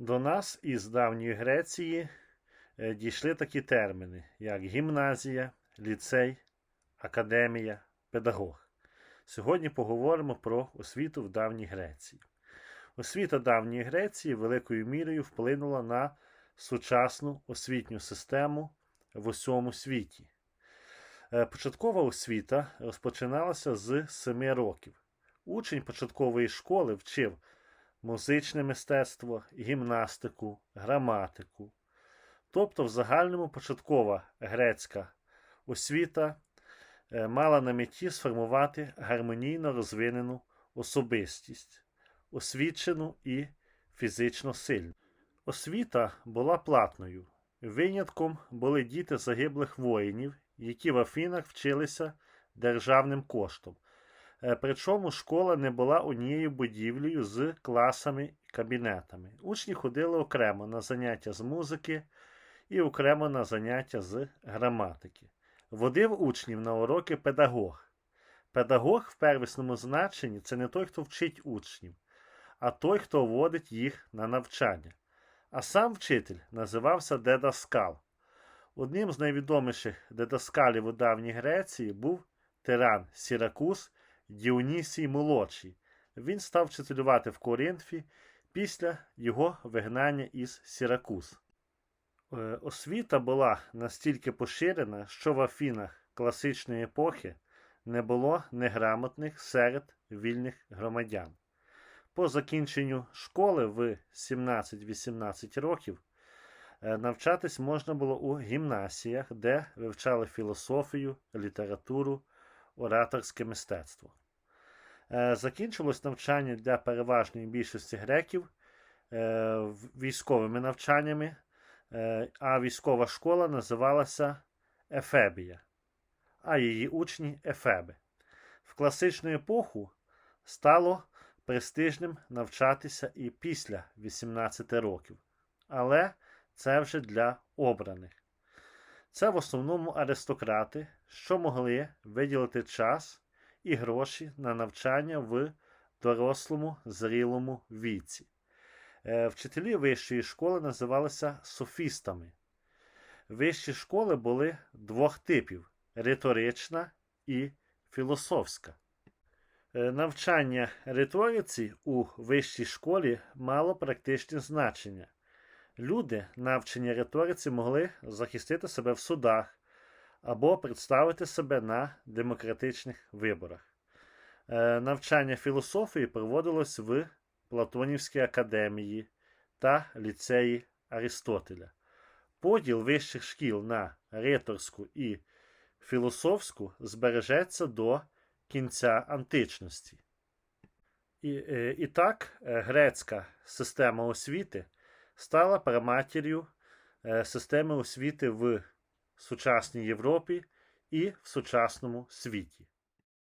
До нас із давньої Греції е, дійшли такі терміни, як гімназія, ліцей, академія, педагог. Сьогодні поговоримо про освіту в давній Греції. Освіта давньої Греції великою мірою вплинула на сучасну освітню систему в усьому світі. Е, Початкова освіта розпочиналася з 7 років. Учень початкової школи вчив музичне мистецтво, гімнастику, граматику. Тобто, в загальному початкова грецька освіта е, мала на меті сформувати гармонійно розвинену особистість, освічену і фізично сильну. Освіта була платною. Винятком були діти загиблих воїнів, які в Афінах вчилися державним коштом. Е, Причому школа не була однією будівлею з класами і кабінетами. Учні ходили окремо на заняття з музики і окремо на заняття з граматики. Водив учнів на уроки педагог. Педагог в первісному значенні це не той, хто вчить учнів, а той, хто вводить їх на навчання. А сам вчитель називався Дедаскал. Одним з найвідоміших дедаскалів у давній Греції був тиран Сіракус Діонісій Молодший. Він став вчителювати в Коринфі після його вигнання із Сіракуз. Е, Освіта була настільки поширена, що в Афінах класичної епохи не було неграмотних серед вільних громадян. По закінченню школи в 17-18 років е, навчатись можна було у гімнасіях, де вивчали філософію, літературу, ораторське мистецтво. Е, Закінчилось навчання для переважної більшості греків е, військовими навчаннями, е, а військова школа називалася Ефебія, а її учні Ефеби. В класичну епоху стало престижним навчатися і після 18 років, але це вже для обраних. Це в основному аристократи, що могли виділити час і гроші на навчання в дорослому зрілому віці. Е, Вчителі вищої школи називалися софістами. Вищі школи були двох типів риторична і філософська. Е, Навчання риториці у вищій школі мало практичне значення. Люди, навчені риториці, могли захистити себе в судах або представити себе на демократичних виборах. Е, Навчання філософії проводилось в Платонівській академії та ліцеї Аристотеля. Поділ вищих шкіл на риторську і філософську збережеться до кінця античності. І, е, і так, е, грецька система освіти стала праматір'ю е, системи освіти в сучасній Європі і в сучасному світі.